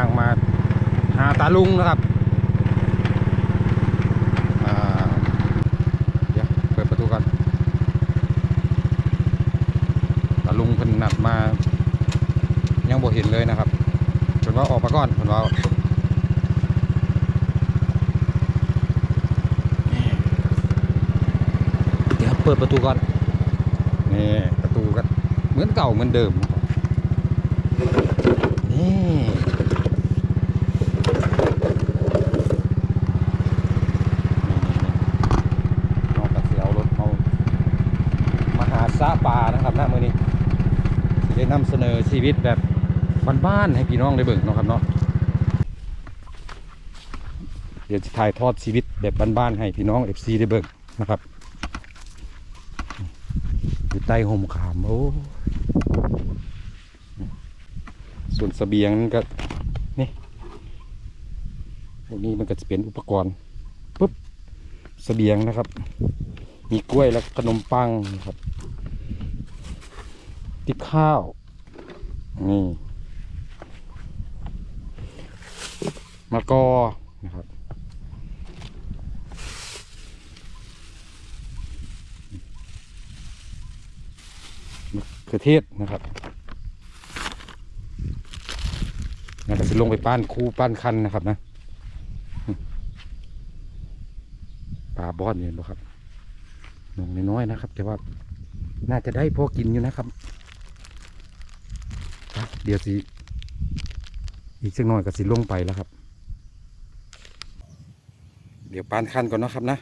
างมาหาตาลุงนะครับอ่าเดี๋ยวเปิดประตูก่อนตาลุงเพิ่นนัดมา ยังบ่เห็นเลยนะครับเพิ่นว่าออกมาก่อนเพิ่นว่าเดี๋ยวเปิดประตูก่อนนี่ประตูก็เหมือนเก่าเหมือนเดิมนี่นอกจากเสียเอารถเขามาหา ซาปานะครับนะมือนี้ได้นำเสนอชีวิตแบบบ้านๆให้พี่น้องได้เบิ่งเนาะครับเนาะเดี๋ยวจะถ่ายทอดชีวิตแบบบ้านๆให้พี่น้อง FC ได้เบิ่งนะครับอยู่ใต้ห่มขามโอ้ส่วนเสบียงนั่นก็นี่พวกนี้มันก็จะเป็นอุปกรณ์ปุ๊บเสบียงนะครับ มีกล้วยและขนมปังนะครับ ติบข้าว นี่มะกอนะครับคือเทศนะครับแล้วก็จะลงไปป้านคูป้านคันนะครับนะปลาบอสเนี่ยบ่ครับหนงน้อยๆนะครับ แต่ว่าน่าจะได้พอกินอยู่นะครับ เดี๋ยวสิอีกสักหน่อยก็สิลงไปแล้วครับ เดี๋ยวปานขั้นก่อนนะครับนะ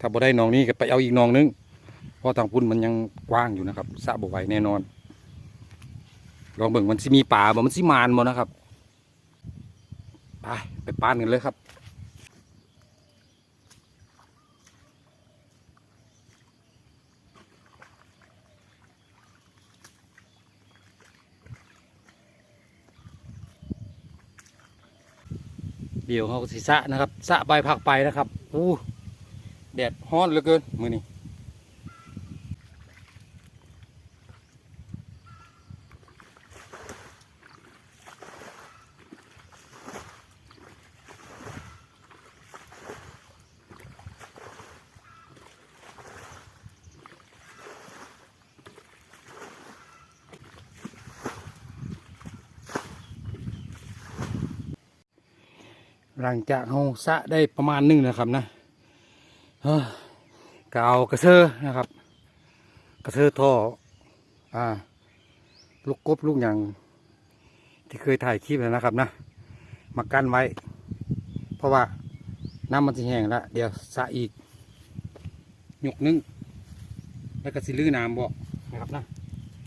ถ้าบ่ได้นองนี้ก็ไปเอาอีกนองนึง เพราะทางพุ่นมันยังกว้างอยู่นะครับสะบไหวแน่นอน ลองเบิ่งมันสิมีป่าบ่มันสิมานบ่นะครับ ไปไปปานกันเลยครับ เดี๋ยวเขาก็สิสะนะครับสะใบผักไปนะครับอู้แดดฮ้อนเหลือเกินมือนี้ หลังจากเราสะได้ประมาณหนึงนะครับนะเก็เอากระเซอนะครับ กระเซอท่ออ่า ลูกกบลูกอย่าง ที่เคยถ่ายคลิปแล้วนะครับนะ มากั้นไว้ เพราะว่าน้ำมันจะแห้งแล้วเดี๋ยวสะอีกหยกนึง แล้วก็สิลื้อน้ำบ่นะครับนะ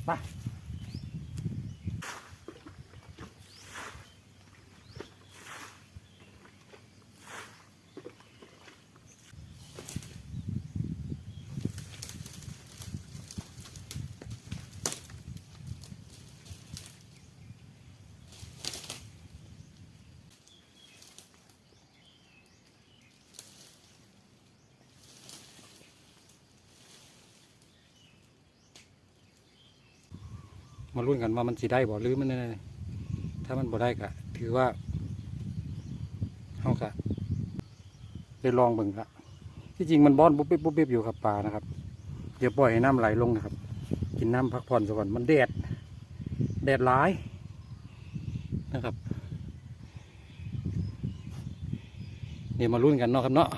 ไป มาลุ้นกันว่ามันสิได้บ่หรือมันอะไรถ้ามันบ่ได้ก็ถือว่าเฮาก็ได้ลองเบิ่งละที่จริงมันบอนปุ๊บปิ๊บปุ๊บปิ๊บอยู่ครับปลานะครับ เดี๋ยวปล่อยให้น้ำไหลลงนะครับ กินน้ำพักผ่อนซะก่อนมันแดด แดดร้ายนะครับ เดี๋ยวมาลุ้นกันเนาะครับเนาะ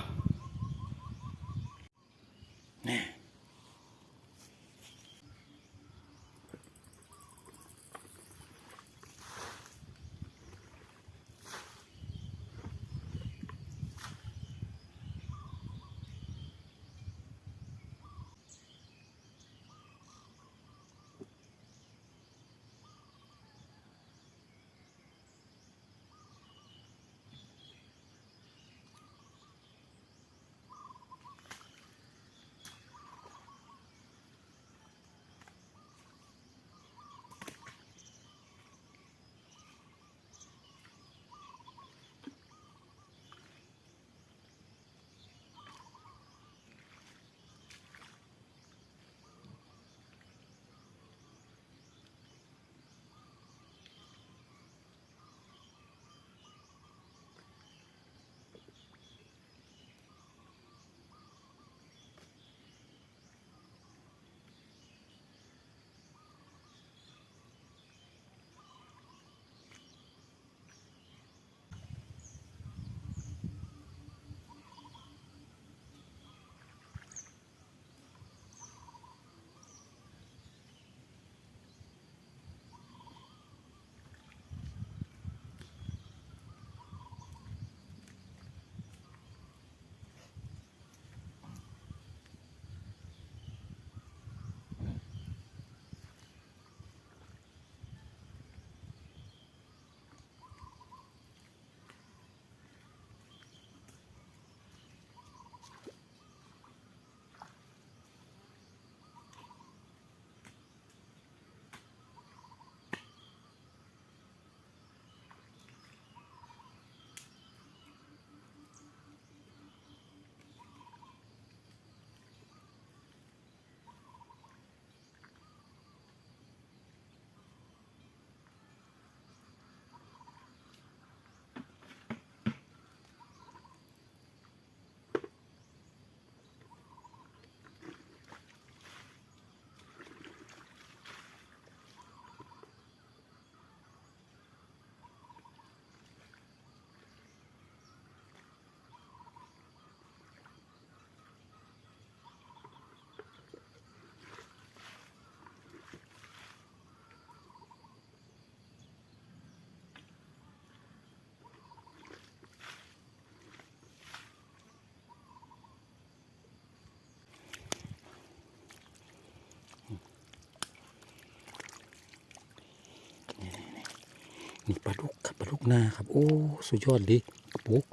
นี่ปลาลูกครับปลาลูกหน้าครับ โอ้สุดยอดดิกระปุก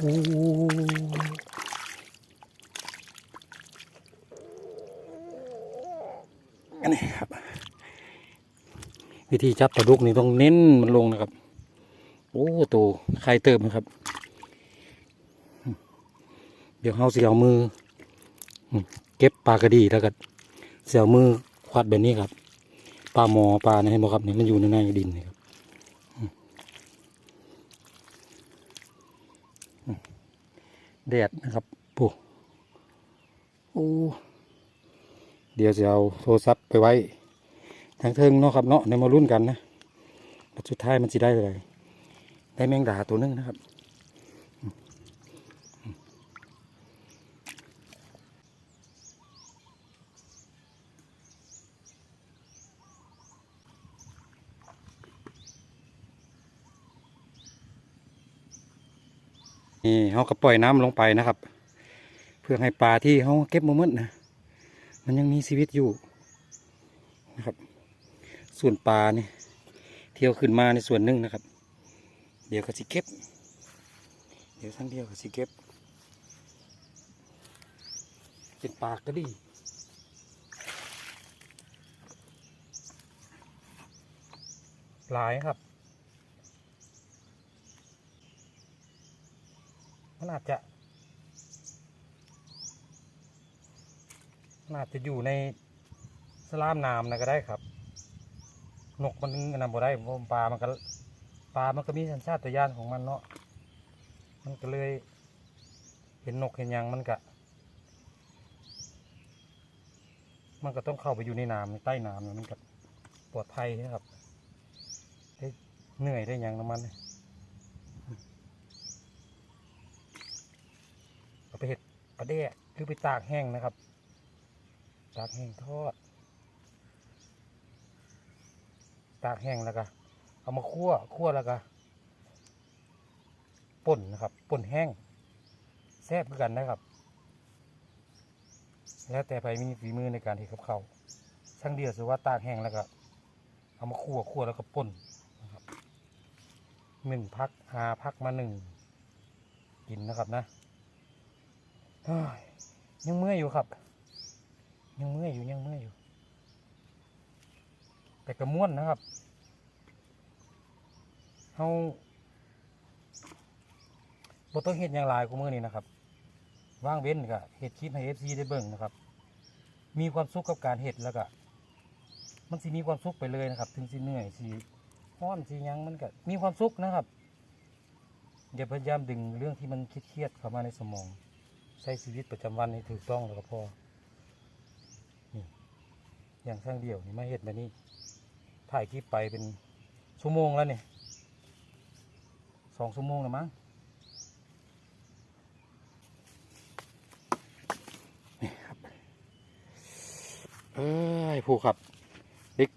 โอ้อันนี้ครับ วิธีจับปลาดุกนี่ต้องเน้นมันลงนะครับ โอ้ตัวใครเติมนะครับ เดี๋ยวเขาเสียวมือ เก็บปลากระดีแล้วก็เสียวมือควัดแบบนี้ครับ ปลาหมอปลาเนี่ยเห็นไหมครับเนี่ยมันอยู่ในในดินนี่ครับแดดนะครับปูโอ้เดี๋ยวจะเอาโทรศัพท์ไปไว้ทางเทิงเนาะครับเนาะในมารุ่นกันนะสุดท้ายมันจะได้อะไรได้แมงดาตัวหนึงนะครับ นี่เขาก็ปล่อยน้ำลงไปนะครับ เพื่อให้ปลาที่เขาเก็บมาเมื่อนะมันยังมีชีวิตอยู่นะครับ ส่วนปลาเนี่ยเที่ยวขึ้นมาในส่วนหนึ่งนะครับ เดี๋ยวก็สิเก็บ เดี๋ยวทั้งเดียวก็สิเก็บ เป็นปลากระดีหลายครับ มันอาจจะมันอาจจะอยู่ในสลามน้ำนะก็ได้ครับ นกมันนำบ่ได้เพราะปลามันก็ปลามันก็มีสัญชาตญาณของมันเนาะมันก็เลยเห็นนกเห็นยังมันก็มันก็ต้องเข้าไปอยู่ในน้ำในใต้น้ำมันก็ปลอดภัยนะครับได้เหนื่อยได้ยังน้ำมันเนี่ย เอา ไปเห็ดปลาแดกคือไปตากแห้งนะครับ ตากแห้งทอด ตากแห้งแล้วก็เอามาคั่วคั่วแล้วก็ป่นนะครับป่นแห้งแซ่บคือกันนะครับ แล้วแต่ไปมีฝีมือในการที่กับเขาช่างเดียวสือว่าตากแห้งแล้วก็เอามาคั่วคั่วแล้วก็ป่นนะครับหนึ่งพักหาพักมาหนึ่งกินนะครับนะ ยังเมื่อยอยู่ครับ ยังเมื่อยอยู่ยังเมื่อยอยู่ แต่กระม้วนนะครับเฮาบต้องเฮ็ดอย่างลายกูมือนี้นะครับว่างเว้นก็เฮ็ดคลิปให้ FC ได้เบิ่งนะครับ มีความสุขกับการเฮ็ดแล้วก็มันสิมีความสุขไปเลยนะครับ ถึงสิเหนื่อยสิฮ้อนสิยังมันก็มีความสุขนะครับอย่าพยายามดึงเรื่องที่มันเครียดเข้ามาในสมอง ใช้ชีวิตประจำวันให้ถูกต้องแล้วก็พอนี่อย่างข้างเดียวนี่มาเห็ดแบบนี้ ถ่ายคลิปไปเป็นชั่วโมงแล้วเนี่ยสองชั่วโมงแล้วมั้งนี่ครับเอ้ยผู้ครับเด็ก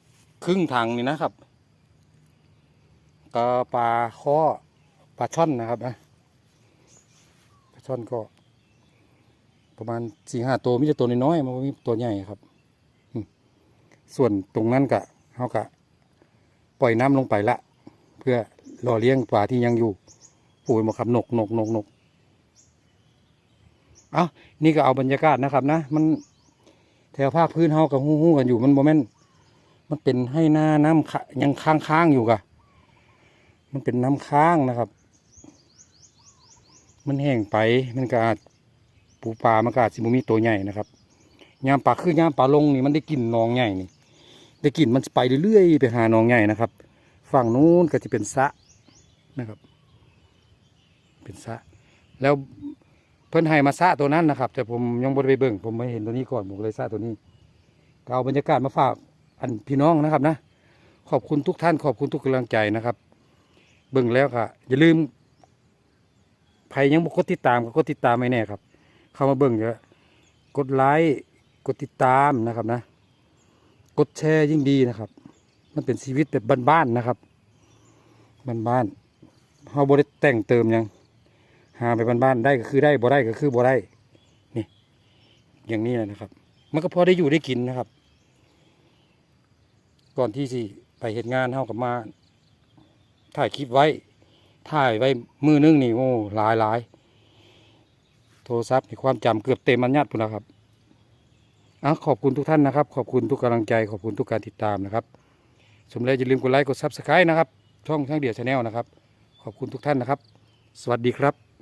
ครึ่งทางนี่นะครับก็ปลาข้อปลาช่อนนะครับนะปลาช่อนก็ ประมาณสี่ห้าตัวมิจะตัวน้อยๆมันมีตัวใหญ่ครับส่วนตรงนั้นกะเขากะ ปล่อยน้ำลงไปละ เพื่อรอเลี้ยงปลาที่ยังอยู่ปุ๋ยมาครับนกนกนกนกเอานี่ก็เอาบรรยากาศนะครับ นะ มันแถวภาคพื้นเฮากับหู้หู้กันอยู่มันโมเมนมันเป็นให้หน้าน้ำยังค้างค้างอยู่กะมันเป็นน้ำค้างนะครับ มันแห้งไปมันก็อาจ ปูปลามันก็อาจสิบมีตัวใหญ่นะครับยามปลาคือยามปลาลงนี่มันได้กลิ่นนองใหญ่นี่ ได้กลิ่นมันไปเรื่อยๆไปหานองใหญ่นะครับ ฝั่งนู้นก็จะเป็นสะนะครับ เป็นสะแล้วเพิ่นให้มาสะตัวนั้นนะครับ แต่ผมยังบ่ไปเบิ่งผมไม่เห็นตัวนี้ก่อนผมเลยสะตัวนี้ก็เอาบรรยากาศมาฝากอันพี่น้องนะครับนะ ขอบคุณทุกท่านขอบคุณทุกกำลังใจนะครับ เบิ่งแล้วค่ะ อย่าลืมใครยังบ่กดติดตามก็กดติดตามไม่แน่ครับ เข้ามาเบิ่งเยอะกดไลค์กดติดตามนะครับนะ กดแชร์ยิ่งดีนะครับ มันเป็นชีวิตแบบบ้านๆนะครับบ้านๆเฮาบ่ได้แต่งเติมยังหาไปบ้านๆได้ก็คือได้บ่ได้ก็คือบ่ได้นี่อย่างนี้นะครับ มันก็พอได้อยู่ได้กินนะครับ ก่อนที่สิไปเหตุงานเฮากับมา ถ่ายคลิปไว้ ถ่ายไว้มือนึงนี่โอ้หลายหลาย โทรศัพท์มีความจำเกือบเต็มอันยัดพุ่นแล้วครับอะขอบคุณทุกท่านนะครับ ขอบคุณทุกกำลังใจขอบคุณทุกการติดตามนะครับสมแล้วอย่าลืมกดไลค์กดซับสไครต์นะครับ ช่องช่างเดียวชาแนลนะครับ ขอบคุณทุกท่านนะครับ สวัสดีครับ